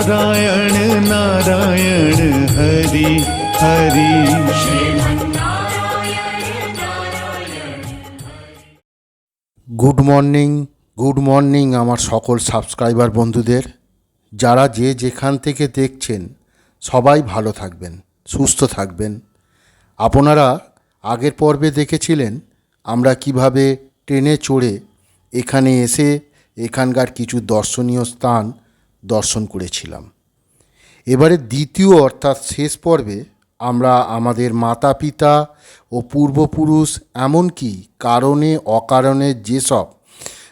Narayan Narayan Hari Hari good morning good morning আমার সকল subscriber বন্ধুদের যারা যে যেখান থেকে দেখছেন সবাই ভালো থাকবেন সুস্থ থাকবেন আপনারা আগের পর্বে দেখেছিলেন আমরা কিভাবে ট্রেনে চড়ে এখানে এসে এখানকার কিছু দর্শনীয় স্থান দর্শন করেছিলাম। এবারে দ্বিতীয় অর্থাৎ শেষ পর্বে আমরা আমাদের মাতা পিতা ও পূর্বপুরুষ এমনকি কারণে অকারণে যেসব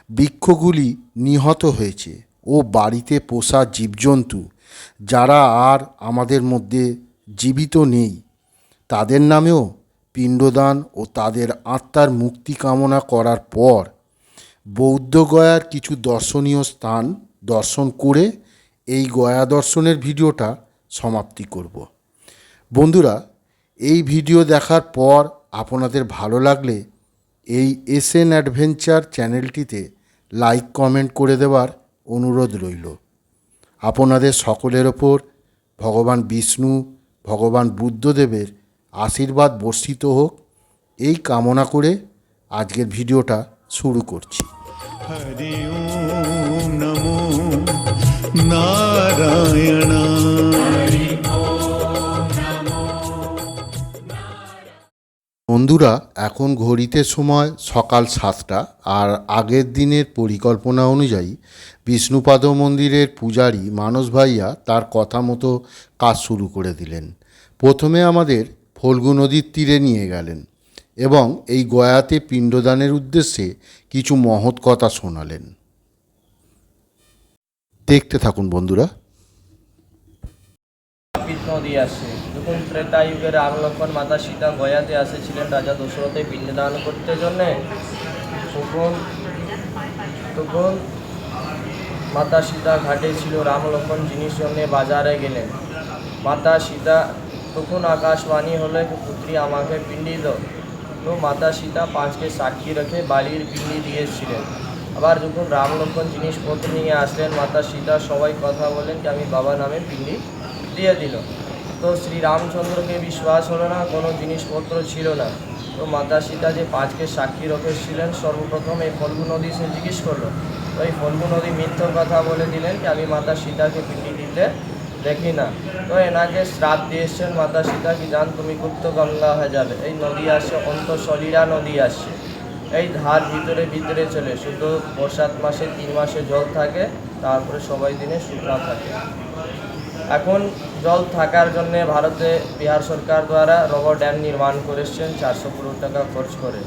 বৃক্ষগুলি নিহত হয়েছে ও বাড়িতে পোষা জীবজন্তু যারা আর আমাদের মধ্যে জীবিত নেই, তাদের নামেও পিণ্ডদান ও তাদের আত্মার মুক্তি কামনা করার পর বৌদ্ধগয়ার কিছু দর্শনীয় স্থান দর্শন করে এই গয়া দর্শনের ভিডিওটা সমাপ্তি করব। বন্ধুরা, এই ভিডিও দেখার পর আপনাদের ভালো লাগলে এই এসএন অ্যাডভেঞ্চার চ্যানেলটিতে লাইক, কমেন্ট করে দেওয়ার অনুরোধ রইল। আপনাদের সকলের ওপর ভগবান বিষ্ণু, ভগবান বুদ্ধদেবের আশীর্বাদ বর্ষিত হোক, এই কামনা করে আজকের ভিডিওটা শুরু করছি। হরি नारायण বন্ধুরা এখন ঘড়িতে সময় সকাল সাতটা আর আগের দিনের পরিকল্পনা অনুযায়ী বিষ্ণুপাদ মন্দিরের পূজারী মানস ভাইয়া তার কথা মতো কাজ শুরু করে দিলেন প্রথমে আমাদের ফল্গু নদীর তীরে নিয়ে গেলেন এবং এই গয়াতে পিণ্ডদানের উদ্দেশ্যে কিছু মহৎ কথা শোনালেন দেখতে থাকুন বন্ধুরা। নদী আসে যখন ত্রেতা যুগে রাম লক্ষ্মণ মাতা সীতা গয়াতে আসেছিলেন, রাজা দশরথে পিণ্ডদান করতে জন্যে, তখন তখন মাতা সীতা ঘাটে ছিল রাম লক্ষ্মণ জিনিস জন্যে বাজারে গেলেন। মাতা সীতা তখন আকাশবাণী হলে পুত্রী, আমাকে পিণ্ডি দাও তো মাতা সীতা পাঁচকে সাক্ষী রেখে বালির পিণ্ডি দিয়েছিলেন আবার যখন রাম লক্ষ্মণ জিনিসপত্র নিয়ে আসলেন, মাতা সীতা সবাই কথা বলেন যে, আমি বাবা নামে পিণ্ডি দিয়ে দিল। তো শ্রী রামচন্দ্রকে বিশ্বাস হলো না, কোনো জিনিসপত্র ছিল না। তো মাতা সীতা যে পাঁচকে সাক্ষী রেখেছিলেন, সর্বপ্রথম এই ফল্গু নদী সে জিজ্ঞেস করল। তো এই ফল্গু নদী মিথ্য কথা বলে দিলেন যে, আমি মাতা সীতাকে পিণ্ডি দিতে দেখি না। তো এনাকে শ্রাপ দিয়ে এসছেন মাতা সীতা, কি জান, তুমি গুপ্ত গঙ্গা হয়ে যাবে। এই নদী আসছে অন্তঃসলীরা নদী আসছে। এই ধার ভিতরে ভিতরে চলে, শুধু বর্ষাত মাসে তিন মাসে জল থাকে, তারপরে সবাই দিনে শুকনা থাকে। এখন জল থাকার জন্য ভারতে বিহার সরকার দ্বারা রবার ড্যাম নির্মাণ করেছেন, চারশো কোটি টাকা খরচ করে।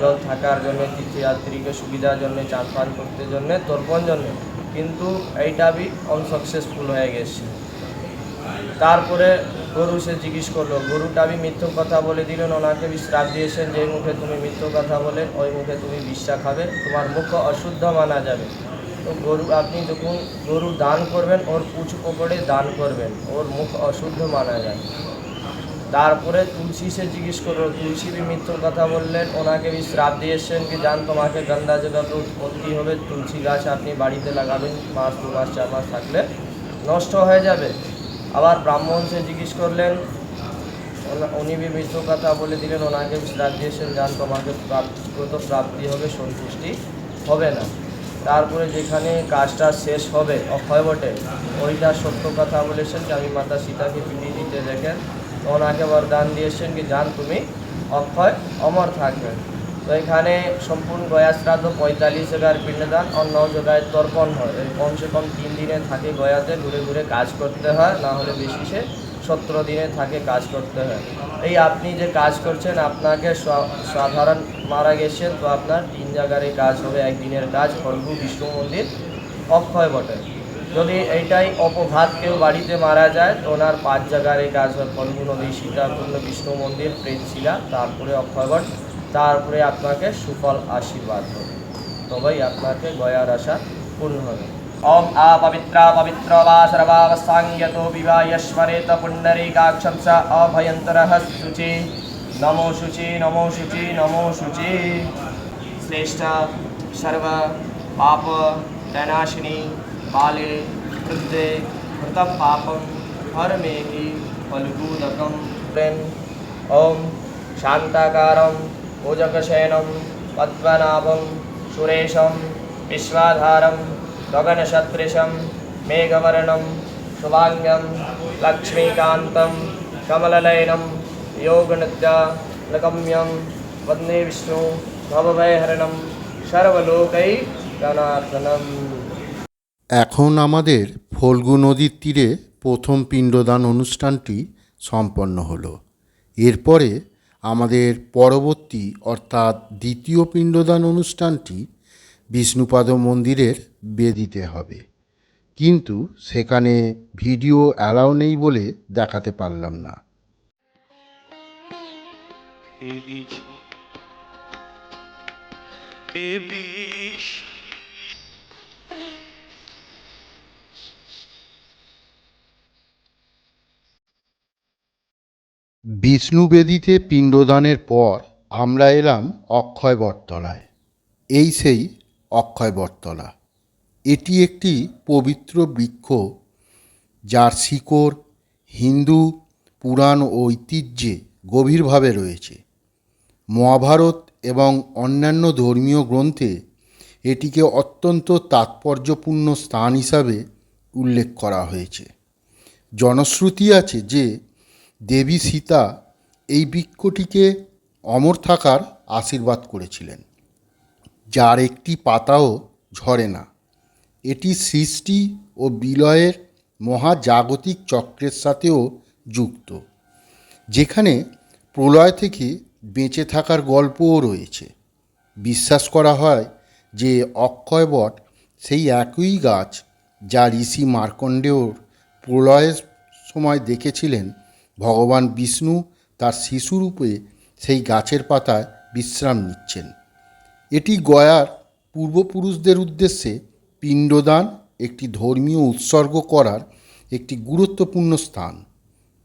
জল থাকার জন্য, তীর্থযাত্রীকে সুবিধার জন্য চান পান করতে জন্য, তর্পণ জন্য, কিন্তু এইটা বি অনসাকসেসফুল হয়ে গেছে। তারপরে গরু সে জিজ্ঞেস করল, গরুটা বি মিথ্য কথা বলে দিলেন, ওনাকে বি শ্রাপ দিয়েছেন, যে মুখে তুমি মিথ্য কথা বলেন, ওই মুখে তুমি বিষটা খাবে, তোমার মুখ অশুদ্ধ মানা যাবে। তো গরু, আপনি যখন গরু দান করবেন, ওর পুছ পকড়ে দান করবেন, ওর মুখ অশুদ্ধ মানা যায়। তারপরে তুলসী সে জিজ্ঞেস করল, তুলসী বি মিথ্য কথা বললেন, ওনাকে বি শ্রাপ দিয়েছেন কি জান, তোমাকে গন্দা জায়গাতে উৎপত্তি হবে, তুলসী গাছ আপনি বাড়িতে লাগাবেন, মাস, দু মাস, চার মাস থাকলে নষ্ট হয়ে যাবে। আবার ব্রাহ্মণ সে জিজ্ঞেস করলেন, উনি বি মিথ্য কথা বলে দিলেন, ওনাকে শ্রাপ দিয়েছেন যান তোমাকে প্রাপ্তিগত প্রাপ্তি হবে, সন্তুষ্টি হবে না। তারপরে যেখানে কাজটা শেষ হবে, অক্ষয় বটে ওইটা সত্য কথা বলেছেন যে আমি মাতা সীতাকে পিণ্ডি দিতে দেখেন, ওনাকে বরদান দিয়েছেন কি যান তুমি, অক্ষয় অমর থাকবেন। তো এখানে সম্পূর্ণ গয়া শ্রাদ্ধ পঁয়তাল্লিশ জায়গার পিণ্ডদান ন জায়গায় তর্পণ হয়। এই কমসে কম তিন দিনে থাকে গয়াতে, ঘুরে ঘুরে কাজ করতে হয়, না হলে বেশি সে সতেরো দিনে থাকে কাজ করতে হয়। এই আপনি যে কাজ করছেন, আপনাকে সাধারণ মারা গেছেন, তো আপনার তিন জায়গার কাজ হবে, একদিনের কাজ, ফল্গু, বিষ্ণু মন্দির, অক্ষয় বটে। যদি এইটাই অপঘাত কেউ বাড়িতে মারা যায়, তো ওনার পাঁচ জায়গার এই কাজ হয়, ফল্গু নদী, সীতাকুণ্ড, বিষ্ণু মন্দির প্রেতশিলা তারপরে অক্ষয়বট তারপরে আপনাকে সুফল আশীর্বাদ হবে তবেই আপনাকে গয়ার আশা পূর্ণ হবে ওম আ পবিত্র পবিত্র বা সর্বাবসাঙ্গতো বিবাহস্মরেত পুণ্ডরীকাক্ষম স অভয়ন্তরः শুচি নমো শুচি নমো শুচি নমো শুচি শ্রেষ্ঠ সর্ব পাপ তৈনাশিনী বালে বৃদ্ধে कृतं पापं हरमेहि फल्गुदकं प्रेन् ॐ शान्ताकारं भुजगशयनं पद्मनाभं सुरेशं विश्वाधारं गगनसदृशं मेघवर्णं शुभाङ्गं लक्ष्मीकान्तं कमलनयनं योगनिद्यालगम्यं वन्दे विष्णु भवभयहरणं सर्वलोकैकनाथनम् এখন আমাদের ফল্গু নদীর তীরে প্রথম পিণ্ডদান অনুষ্ঠানটি সম্পন্ন হলো এরপরে আমাদের পরবর্তী, অর্থাৎ দ্বিতীয় পিণ্ডদান অনুষ্ঠানটি বিষ্ণুপাদ মন্দিরের বেদিতে হবে। কিন্তু সেখানে ভিডিও অ্যালাউ নেই বলে দেখাতে পারলাম না। বিষ্ণু। বেদিতে পিণ্ডদানের পর আমরা এলাম অক্ষয় বটতলায়। এই সেই অক্ষয় বটতলা। এটি একটি পবিত্র বৃক্ষ, যার শিকড় হিন্দু, পুরাণ ও ঐতিহ্যে গভীরভাবে রয়েছে। মহাভারত এবং অন্যান্য ধর্মীয় গ্রন্থে এটিকে অত্যন্ত তাৎপর্যপূর্ণ স্থান হিসাবে উল্লেখ করা হয়েছে। জনশ্রুতি আছে যে দেবী সীতা এই বৃক্ষটিকে অমর থাকার আশীর্বাদ করেছিলেন। যার একটি পাতাও ঝরে না। এটি সৃষ্টি ও বিলয়ের মহাজাগতিক চক্রের সাথেও যুক্ত, যেখানে প্রলয় থেকে বেঁচে থাকার গল্পও রয়েছে। বিশ্বাস করা হয় যে অক্ষয়বট সেই একই গাছ যা ঋষি মার্কণ্ডেয়র প্রলয়ের সময় দেখেছিলেন ভগবান বিষ্ণু তার শিশুরূপে সেই গাছের পাতায় বিশ্রাম নিচ্ছেন। এটি গয়ার পূর্বপুরুষদের উদ্দেশ্যে পিণ্ডদান, একটি ধর্মীয় উৎসর্গ করার একটি গুরুত্বপূর্ণ স্থান।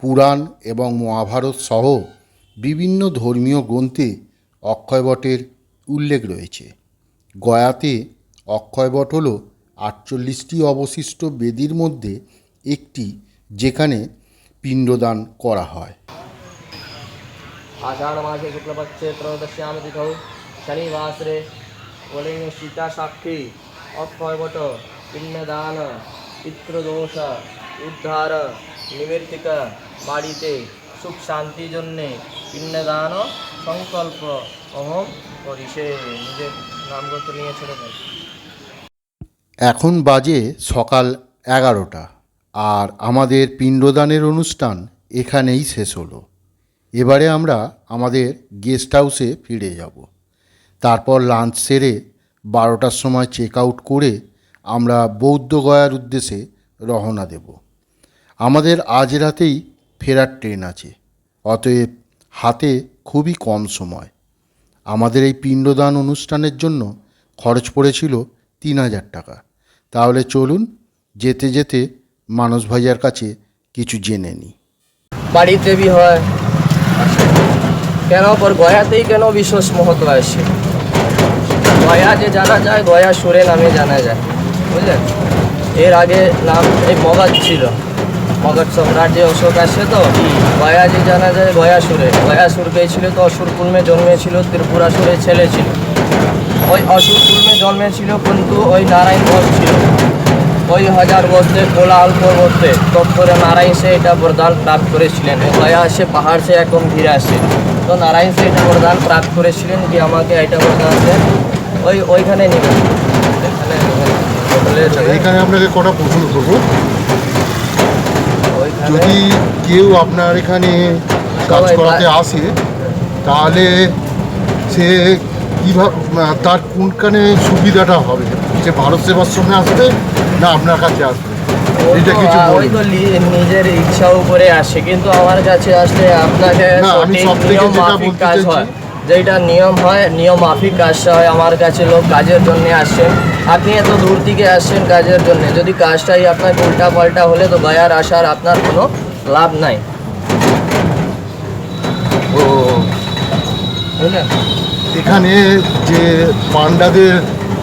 পুরাণ এবং মহাভারত সহ বিভিন্ন ধর্মীয় গ্রন্থে অক্ষয়বটের উল্লেখ রয়েছে। গয়াতে অক্ষয়বট হল আটচল্লিশটি অবশিষ্ট বেদির মধ্যে একটি, যেখানে পিণ্ডদান করা হয়। আষাঢ় মাসে শুক্লপক্ষে ত্রয়োদশ্যাম তিথৌ শনিবাসরে বলিং সীতা সাক্ষী। অক্ষয়বট পিণ্ডদান পিতৃদোষ উদ্ধার নিবেদিত বাড়িতে সুখ শান্তির জন্যে পিণ্ডদান সংকল্প অহম করি সে নিজের নামগত নিয়ে ছেড়ে এখন বাজে সকাল এগারোটা। আর আমাদের পিণ্ডদানের অনুষ্ঠান এখানেই শেষ হলো। এবারে আমরা আমাদের গেস্ট হাউসে ফিরে যাব। তারপর লাঞ্চ সেরে বারোটার সময় চেক আউট করে আমরা বৌদ্ধ গয়ার উদ্দেশ্যে রওনা দেব। আমাদের আজ রাতেই ফেরার ট্রেন আছে, অতএব হাতে খুবই কম সময়। আমাদের এই পিণ্ডদান অনুষ্ঠানের জন্য খরচ পড়েছিল তিন হাজার টাকা। তাহলে চলুন যেতে যেতে মানস ভাইয়ার কাছে কিছু জেনে নিই বাড়িতে বি হয়। কেন পর গয়াতেই কেন বিশেষ মহত্ব আছে গয়া যে জানা যায়, গয়া সুরে নামে জানা যায়। বুঝলেন? এর আগে নাম এই মগধ ছিল। মগধ সম্রাট যে অশোক আসে তো। গয়া যে জানা যায়, গয়া সুরে। গয়া সুর পেয়েছিল তো, অসুর কুলমে জন্মেছিল ত্রিপুরাসুরের ছেলে ছিল। ওই অসুর কুলমে জন্মেছিল, কিন্তু ওই নারায়ণ ছিল। ওই হাজার বছরে কোলাহল পর্বতে তৎপরে নারায়ণ সে এটা বরদান প্রাপ্ত করেছিলেন। গয়া আসে পাহাড় সে এখন ঘিরে আসে। তো নারায়ণ সে এটা বরদান প্রাপ্ত করেছিলেন যে আমাকে এটা বরদান দেন ওই ওইখানে নেবেন। এখানে। এখানে আপনাকে কটা প্রশ্ন করব? যদি কেউ আপনার এখানে কাজ করাতে আসে তাহলে সে কীভাবে তার কোনখানে সুবিধাটা হবে? সে ভারত সেবাশ্রমে আসবে? না আপনার কাছে আসবে। এটা কিছু ওই তো নিজের ইচ্ছা উপরে আসে কিন্তু আমার কাছে আসলে আপনাকে নিয়ম মাফিক কাজ হয় যেটা নিয়ম হয় নিয়ম মাফিক কাজটা হয় আমার কাছে লোক কাজের জন্য আসেন আপনি এত দূর থেকে আসছেন কাজের জন্য যদি কাজটাই আপনার উল্টা পাল্টা হলে তো গয়ার আসার আপনার কোনো লাভ নাই। ও এখানে যে পান্ডাদের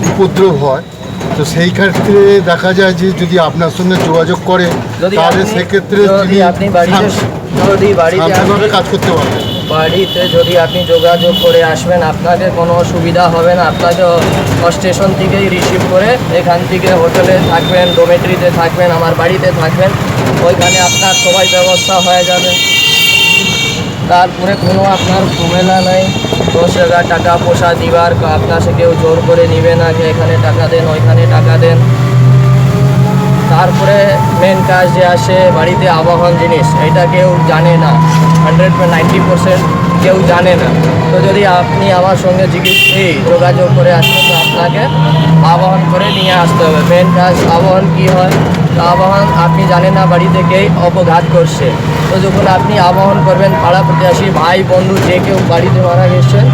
উপদ্রব হয় তো সেই ক্ষেত্রে দেখা যায় যে যদি আপনার সঙ্গে যোগাযোগ করে তাহলে সেক্ষেত্রে তিনি আপনি বাড়িতে যদি বাড়িতে কাজ করতে পারবেন। বাড়িতে যদি আপনি যোগাযোগ করে আসবেন আপনাকে কোনো অসুবিধা হবে না। আপনাকে স্টেশন থেকেই রিসিভ করে এখান থেকে হোটেলে থাকবেন ডোমেট্রিতে থাকবেন আমার বাড়িতে থাকবেন। ওইখানে আপনার সবাই ব্যবস্থা হয়ে যাবে। তারপরে কোনো আপনার ঝামেলা নেই। দশ হাজার টাকা পয়সা দিবার আপনার সে কেউ জোর করে নিবে না যে এখানে টাকা দেন, ওইখানে টাকা দেন। তারপরে মেন কাজ যে আসে বাড়িতে আবাহন জিনিস, এটা কেউ জানে না। হান্ড্রেড নাইনটি পার্সেন্ট কেউ জানে না। তো যদি আপনি আমার সঙ্গে জিজ্ঞেস এই যোগাযোগ করে আসবেন তো আপনাকে আবাহন করে নিয়ে আসতে হবে। মেন কাজ আবাহন কী হয়? আবাহন আপনি জানেন না, বাড়ি থেকেই অপঘাত করছে। তো যখন আপনি আবাহন করবেন, পাড়া প্রতিবেশী, ভাই, বন্ধু, যে কেউ বাড়িতে মারা গেছেন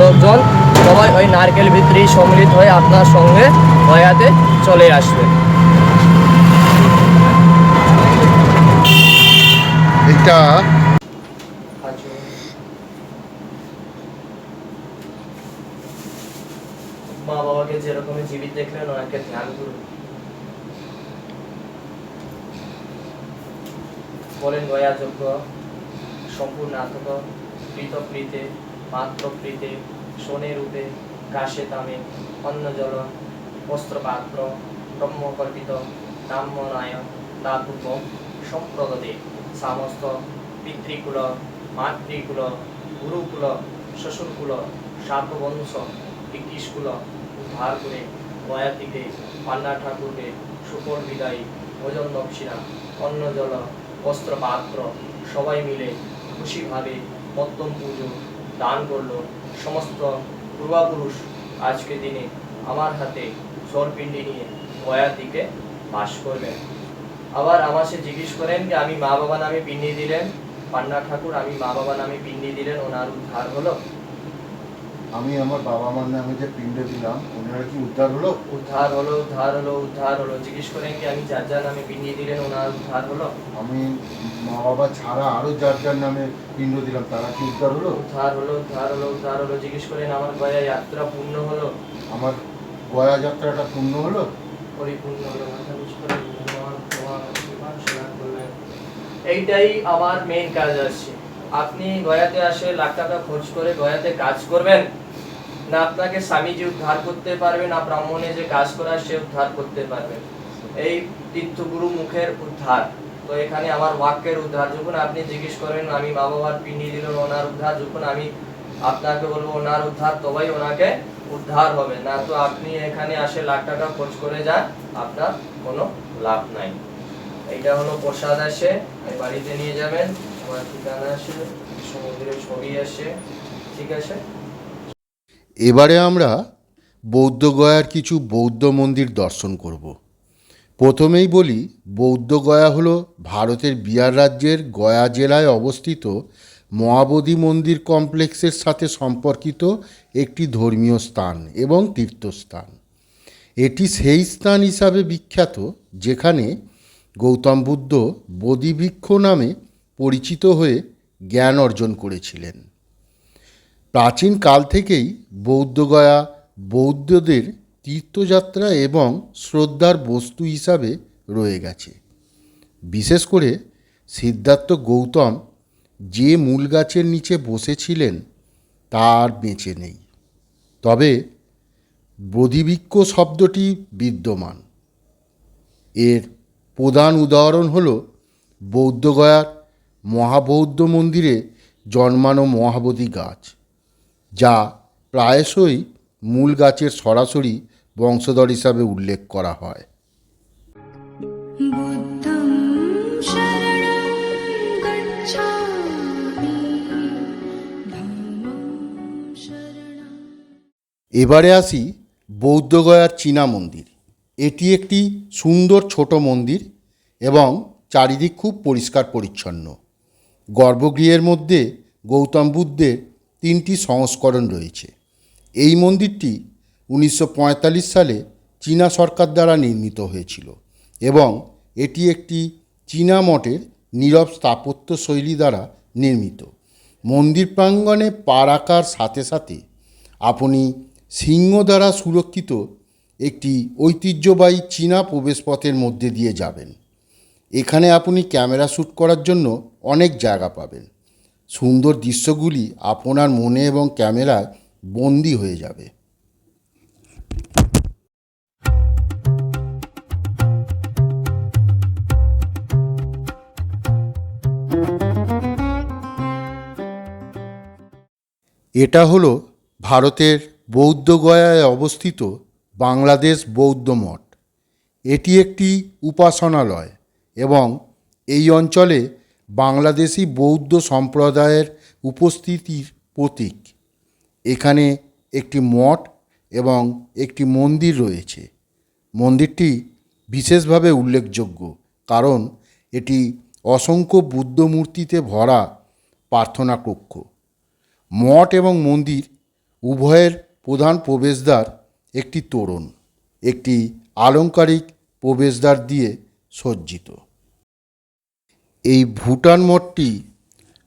লোকজন সবাই ওই নারকেল ভিতরেই সম্মিলিত হয়ে আপনার সঙ্গে ভয়াতে চলে আসবে। এটা মা বাবাকে যেরকম জীবিত দেখলেন ওনাকে ধ্যান করুন বলেন গয়া যজ্ঞ সম্পূর্ণ আতক প্রীত প্রীতে, মাত্র প্রীতে, শোনে রূপে, কাশে তামে, অন্ন জল বস্ত্র পাত্র ব্রহ্মকল্পিত নাম্যনায় দাতুক সম্প্রদতে সমস্ত, পিতৃকুল, মাতৃকুল, গুরুকুল, শ্বশুরকুল সাতবংশ ব্রিটিশকুল উদ্ধার করে গয়া পান্না ঠাকুরকে সুপর বিদায়ী ভোজন দক্ষিণা, অন্ন জল, বস্ত্র পাত্র, সবাই মিলে খুশিভাবে মধ্যম পুজো দান করল সমস্ত পূর্বাপুরুষ। আজকে দিনে আমার হাতে সরপিণ্ডি নিয়ে গয়া দিকে বাস করবেন। আবার আমার সে জিজ্ঞেস করেন যে, আমি মা বাবা নামে পিণ্ডি দিলেন? পান্না ঠাকুর, আমি মা বাবা নামে পিণ্ডি দিলেন, ওনার উদ্ধার হলো? আমি আমার বাবা মার নামে যে পিণ্ড দিলাম ওনারা কি উদ্ধার হলো? উদ্ধার হলো উদ্ধার হলো উদ্ধার হলো। জিজ্ঞেস করেন কি আমি যার যার নামে পিণ্ডি দিলেন ওনার উদ্ধার হলো? আমি মা বাবা ছাড়া আরও যার যার নামে পিণ্ড দিলাম তারা কি উদ্ধার হলো? উদ্ধার হলো উদ্ধার হলো উদ্ধার হলো। জিজ্ঞেস করেন আমার গয়া যাত্রা পূর্ণ হলো? আমার গয়া যাত্রাটা পূর্ণ হলো? পরিপূর্ণ হলো। মাথা। এইটাই আমার মেইন কাজ আছে আপনি গয়াতে আসে লাখ টাকা খরচ করে গয়াতে কাজ করবেন? না আপনাকে স্বামীজি উদ্ধার করতে পারবে, না ব্রাহ্মণে যে কাজ করা সে উদ্ধার করতে পারবে। এই তীর্থগুরু মুখের উদ্ধার। তো এখানে আমার বাক্যের উদ্ধার। যখন আপনি জিজ্ঞেস করেন, আমি মা বাবার পিন্ডি দিলেন ওনার উদ্ধার। যখন আমি আপনাকে বলব, ওনার উদ্ধার, তবেই ওনাকে উদ্ধার হবে। না তো আপনি এখানে আসে লাখ টাকা খরচ করে যান, আপনার কোনো লাভ নাই। এইটা হলো প্রসাদ আসে বাড়িতে নিয়ে যাবেন। এবারে আমরা বৌদ্ধ গয়ার কিছু বৌদ্ধ মন্দির দর্শন করব। প্রথমেই বলি, বৌদ্ধ গয়া হলো ভারতের বিহার রাজ্যের গয়া জেলায় অবস্থিত মহাবোধি মন্দির কমপ্লেক্সের সাথে সম্পর্কিত একটি ধর্মীয় স্থান এবং তীর্থস্থান। এটি সেই স্থান হিসাবে বিখ্যাত, যেখানে গৌতম বুদ্ধ বোধিবৃক্ষ নামে পরিচিত হয়ে জ্ঞান অর্জন করেছিলেন। প্রাচীন কাল থেকেই বৌদ্ধগয়া বৌদ্ধদের তীর্থযাত্রা এবং শ্রদ্ধার বস্তু হিসাবে রয়ে গেছে। বিশেষ করে সিদ্ধার্থ গৌতম যে মূল গাছের নিচে বসেছিলেন তার বেঁচে নেই। তবে বোধিবৃক্ষ শব্দটি বিদ্যমান। এর প্রধান উদাহরণ হল বৌদ্ধগয়ার মহাবৌদ্ধ মন্দিরে জন্মানো মহাবোধি গাছ যা প্রায়শই মূল গাছের সরাসরি বংশধর হিসাবে উল্লেখ করা হয়। এবারে আসি বৌদ্ধগয়ার চীনা মন্দির। এটি একটি সুন্দর ছোট মন্দির এবং চারিদিক খুব পরিষ্কার পরিচ্ছন্ন। গর্ভগৃহের মধ্যে গৌতম বুদ্ধের তিনটি সংস্করণ রয়েছে। এই মন্দিরটি উনিশশো পঁয়তাল্লিশ সালে চীনা সরকার দ্বারা নির্মিত হয়েছিল এবং এটি একটি চীনা মঠের নীরব স্থাপত্য শৈলী দ্বারা নির্মিত। মন্দির প্রাঙ্গণে পা রাখার সাথে সাথে আপনি সিংহ দ্বারা সুরক্ষিত একটি ঐতিহ্যবাহী চীনা প্রবেশপথের মধ্যে দিয়ে যাবেন। এখানে আপনি ক্যামেরা শ্যুট করার জন্য অনেক জায়গা পাবেন। সুন্দর দৃশ্যগুলি আপনার মনে এবং ক্যামেরায় বন্দি হয়ে যাবে। এটা হলো ভারতের বৌদ্ধগয়ায় অবস্থিত বাংলাদেশ বৌদ্ধ মঠ। এটি একটি উপাসনালয়। এবং এই অঞ্চলে বাংলাদেশি বৌদ্ধ সম্প্রদায়ের উপস্থিতির প্রতীক। এখানে একটি মঠ এবং একটি মন্দির রয়েছে। মন্দিরটি বিশেষভাবে উল্লেখযোগ্য কারণ এটি অসংখ্য বুদ্ধ মূর্তিতে ভরা প্রার্থনা কক্ষ মঠ এবং মন্দির উভয়ের প্রধান প্রবেশদ্বার একটি তোরণ, একটি আলংকারিক প্রবেশদ্বার দিয়ে সজ্জিত। এই ভুটান মঠটি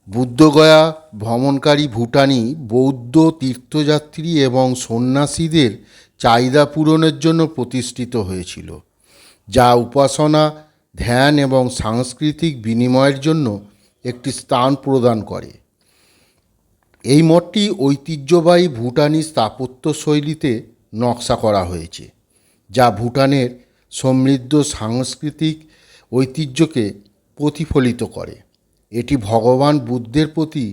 বুদ্ধগয়া ভ্রমণকারী ভুটানি বৌদ্ধ তীর্থযাত্রী এবং সন্ন্যাসীদের চাহিদা পূরণের জন্য প্রতিষ্ঠিত হয়েছিল, যা উপাসনা, ধ্যান এবং সাংস্কৃতিক বিনিময়ের জন্য একটি স্থান প্রদান করে। এই মঠটি ঐতিহ্যবাহী ভুটানি স্থাপত্য শৈলীতে নকশা করা হয়েছে, যা ভুটানের সমৃদ্ধ সাংস্কৃতিক ঐতিহ্যকে প্রতিফলিত করে। এটি ভগবান বুদ্ধের প্রতি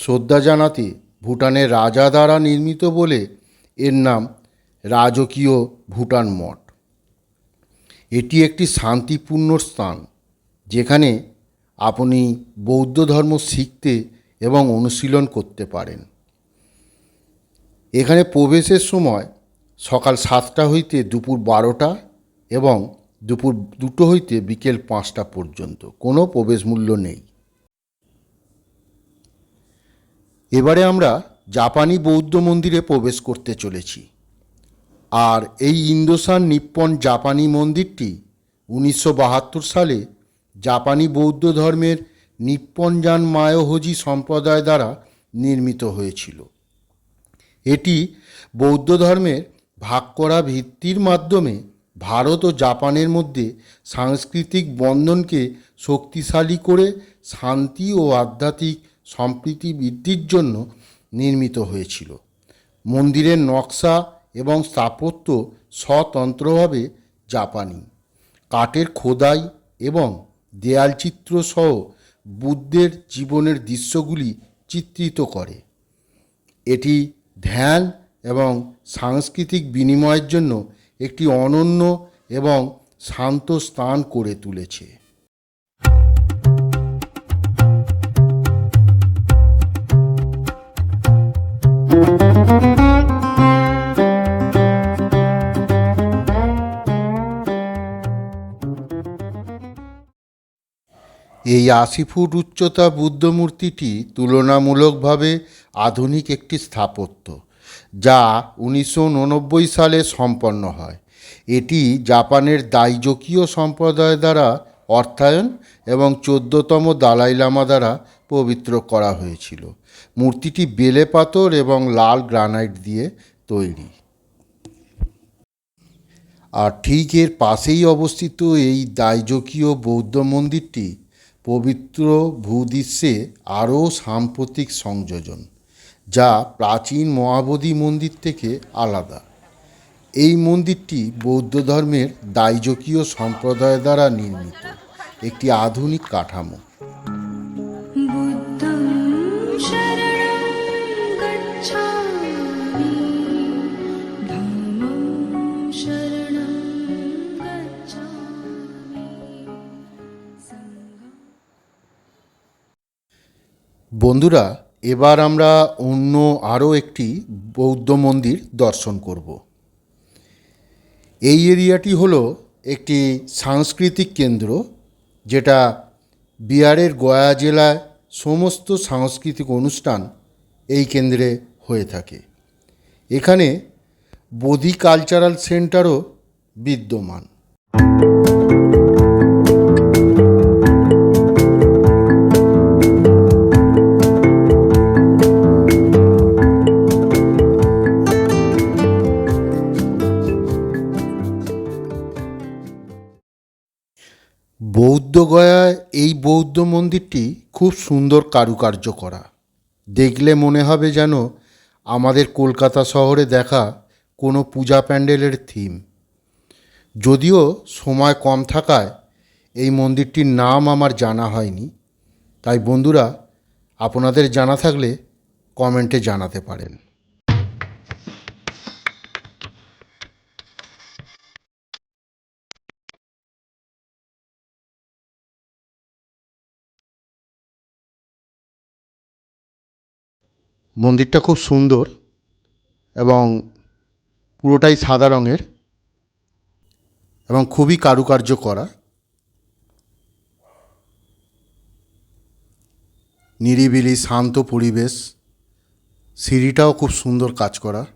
শ্রদ্ধা জানাতে ভুটানের রাজা দ্বারা নির্মিত বলে এর নাম রাজকীয় ভুটান মঠ। এটি একটি শান্তিপূর্ণ স্থান, যেখানে আপনি বৌদ্ধ ধর্ম শিখতে এবং অনুশীলন করতে পারেন। এখানে প্রবেশের সময় সকাল সাতটা হইতে দুপুর বারোটা এবং দুপুর দুটো হইতে বিকেল পাঁচটা পর্যন্ত। কোনো প্রবেশ মূল্য নেই। এবারে আমরা জাপানি বৌদ্ধ মন্দিরে প্রবেশ করতে চলেছি। আর এই ইন্দোসান নিপ্পন জাপানি মন্দিরটি উনিশশো বাহাত্তর সালে জাপানি বৌদ্ধ ধর্মের নিপ্পনজান মায়োহোজি সম্প্রদায় দ্বারা নির্মিত হয়েছিল। এটি বৌদ্ধ ধর্মের ভাগ করা ভিত্তির মাধ্যমে ভারত ও জাপানের মধ্যে সাংস্কৃতিক বন্ধনকে শক্তিশালী করে শান্তি ও আধ্যাত্মিক সম্প্রীতি বৃদ্ধির জন্য নির্মিত হয়েছিল। মন্দিরের নকশা এবং স্থাপত্য স্বতন্ত্রভাবে জাপানি। কাঠের খোদাই এবং দেয়ালচিত্র সহ বুদ্ধের জীবনের দৃশ্যগুলি চিত্রিত করে। এটি ধ্যান এবং সাংস্কৃতিক বিনিময়ের জন্য একটি অনন্য এবং শান্ত স্থান করে তুলেছে। এই আশি ফুট উচ্চতা বুদ্ধমূর্তিটি তুলনামূলকভাবে আধুনিক একটি স্থাপত্য। যা উনিশশো উননব্বই সালে সম্পন্ন হয়। এটি জাপানের দাইজকীয় সম্প্রদায় দ্বারা অর্থায়ন এবং চোদ্দতম দালাই লামা দ্বারা পবিত্র করা হয়েছিল। মূর্তিটি বেলে পাথর এবং লাল গ্রানাইট দিয়ে তৈরি। আর ঠিক এর পাশেই অবস্থিত এই দাইজকীয় বৌদ্ধ মন্দিরটি পবিত্র ভূদৃশ্যে আরও সাম্প্রতিক সংযোজন। যা প্রাচীন মহাবোধি মন্দির থেকে আলাদা। এই মন্দিরটি বৌদ্ধ ধর্মের দাইজকীয় সম্প্রদায় দ্বারা নির্মিত। একটি আধুনিক কাঠামো। বন্ধুরা এবার আমরা অন্য আরও একটি বৌদ্ধ মন্দির দর্শন করব। এই এরিয়াটি হলো একটি সাংস্কৃতিক কেন্দ্র, যেটা বিহারের গয়া জেলায় সমস্ত সাংস্কৃতিক অনুষ্ঠান এই কেন্দ্রে হয়ে থাকে। এখানে বোধি কালচারাল সেন্টারও বিদ্যমান। জায়গায় এই বৌদ্ধ মন্দিরটি খুব সুন্দর কারুকার্য করা। দেখলে মনে হবে যেন আমাদের কলকাতা শহরে দেখা কোনো পূজা প্যান্ডেলের থিম। যদিও সময় কম থাকায় এই মন্দিরটির নাম আমার জানা হয়নি। তাই বন্ধুরা, আপনাদের জানা থাকলে কমেন্টে জানাতে পারেন। মন্দিরটা খুব সুন্দর এবং পুরোটাই সাদা রঙের এবং খুবই কারুকার্য করা। নিরিবিলি, শান্ত পরিবেশ, সিঁড়িটাও খুব সুন্দর কাজ করা।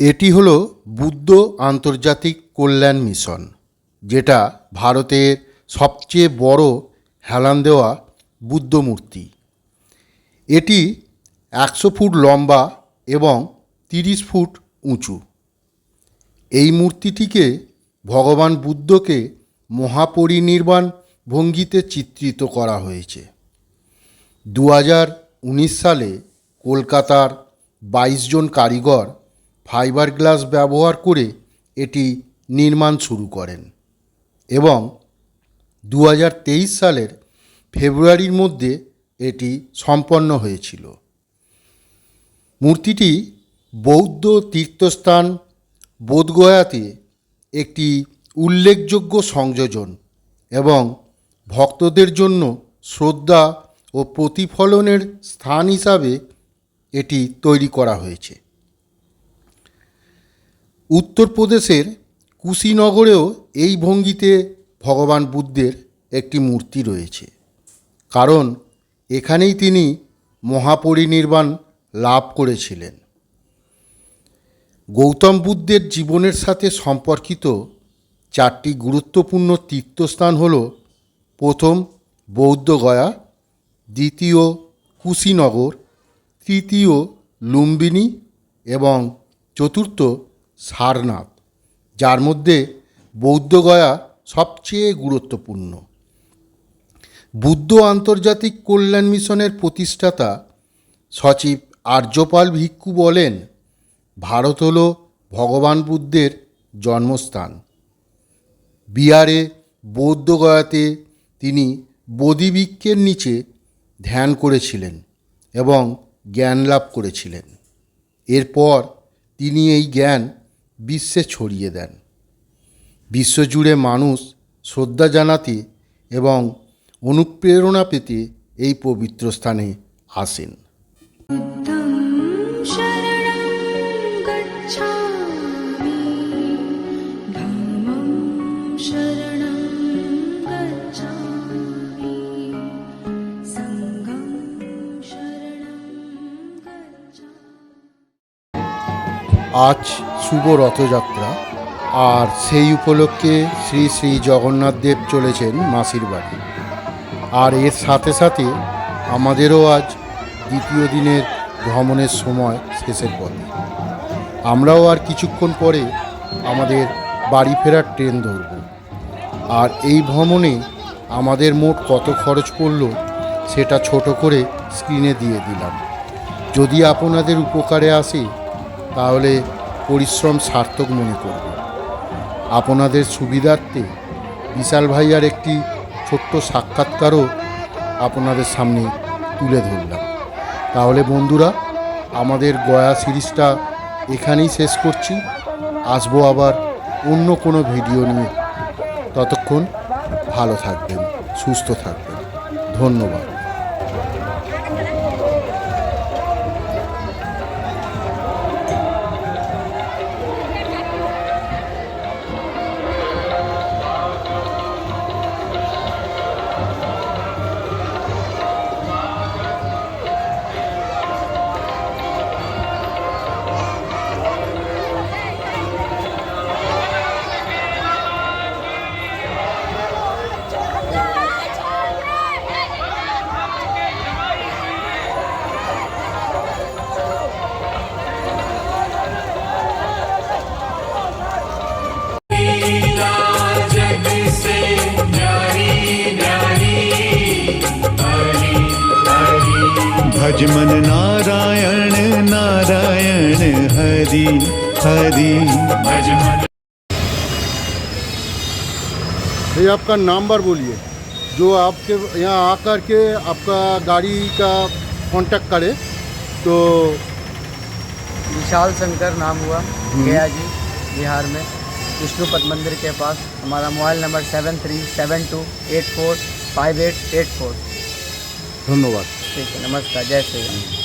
এটি হলো বুদ্ধ আন্তর্জাতিক কল্যাণ মিশন, যেটা ভারতের সবচেয়ে বড় হেলান দেওয়া বুদ্ধ মূর্তি। এটি একশো ফুট লম্বা এবং তিরিশ ফুট উঁচু। এই মূর্তিটিকে ভগবান বুদ্ধকে মহাপরিনির্বাণ ভঙ্গিতে চিত্রিত করা হয়েছে। দু সালে কলকাতার বাইশ জন কারিগর ফাইবার গ্লাস ব্যবহার করে এটি নির্মাণ শুরু করেন এবং দু হাজার তেইশ সালের ফেব্রুয়ারির মধ্যে এটি সম্পন্ন হয়েছিল। মূর্তিটি বৌদ্ধ তীর্থস্থান বোধগয়াতে একটি উল্লেখযোগ্য সংযোজন এবং ভক্তদের জন্য শ্রদ্ধা ও প্রতিফলনের স্থান হিসাবে এটি তৈরি করা হয়েছে। উত্তরপ্রদেশের কুশিনগরেও এই ভঙ্গিতে ভগবান বুদ্ধের একটি মূর্তি রয়েছে। কারণ এখানেই তিনি মহাপরিনির্বাণ লাভ করেছিলেন। গৌতম বুদ্ধের জীবনের সাথে সম্পর্কিত চারটি গুরুত্বপূর্ণ তীর্থস্থান হল প্রথম বৌদ্ধগয়া দ্বিতীয় কুশিনগর, তৃতীয় লুম্বিনী এবং চতুর্থ সারনাথ, যার মধ্যে বৌদ্ধগয়া সবচেয়ে গুরুত্বপূর্ণ। বুদ্ধ আন্তর্জাতিক কল্যাণ মিশনের প্রতিষ্ঠাতা সচিব আর্যপাল ভিক্ষু বলেন, ভারত হল ভগবান বুদ্ধের জন্মস্থান। বিহারে বৌদ্ধগয়াতে তিনি বোধিবৃক্ষের নিচে ধ্যান করেছিলেন এবং জ্ঞান লাভ করেছিলেন। এরপর তিনি এই জ্ঞান বিশ্বে ছড়িয়ে দেন। বিশ্বজুড়ে মানুষ শ্রদ্ধা জানাতে এবং অনুপ্রেরণা পেতে এই পবিত্র স্থানে আসেন। আজ শুভ রথযাত্রা। আর সেই উপলক্ষে শ্রী শ্রী জগন্নাথ দেব চলেছেন মাসির বাড়ি। আর এর সাথে সাথে আমাদেরও আজ দ্বিতীয় দিনের ভ্রমণের সময় শেষের পথে। আমরাও আর কিছুক্ষণ পরে আমাদের বাড়ি ফেরার ট্রেন ধরব। আর এই ভ্রমণে আমাদের মোট কত খরচ পড়ল সেটা ছোট করে স্ক্রিনে দিয়ে দিলাম। যদি আপনাদের উপকারে আসে তাহলে পরিশ্রম সার্থক মনে করব। আপনাদের সুবিধার্থে বিশাল ভাইয়ার একটি ছোট্ট সাক্ষাৎকারও আপনাদের সামনে তুলে ধরলাম। তাহলে বন্ধুরা, আমাদের গয়া সিরিজটা এখানেই শেষ করছি। আসব আবার অন্য কোনো ভিডিও নিয়ে। ততক্ষণ ভালো থাকবেন, সুস্থ থাকবেন। ধন্যবাদ। भज मन नारायण नारायण हरि हरि। भज मन ये आपका नंबर बोलिए जो आपके यहाँ आकर के आपका गाड़ी का कांटेक्ट करे तो विशाल शंकर नाम हुआ गया जी बिहार में। विष्णु पद मंदिर के पास हमारा mobile number seven three seven two eight four five eight eight four धन्यवाद। શ્રી નમસ્કાર. જય શ્રી રામ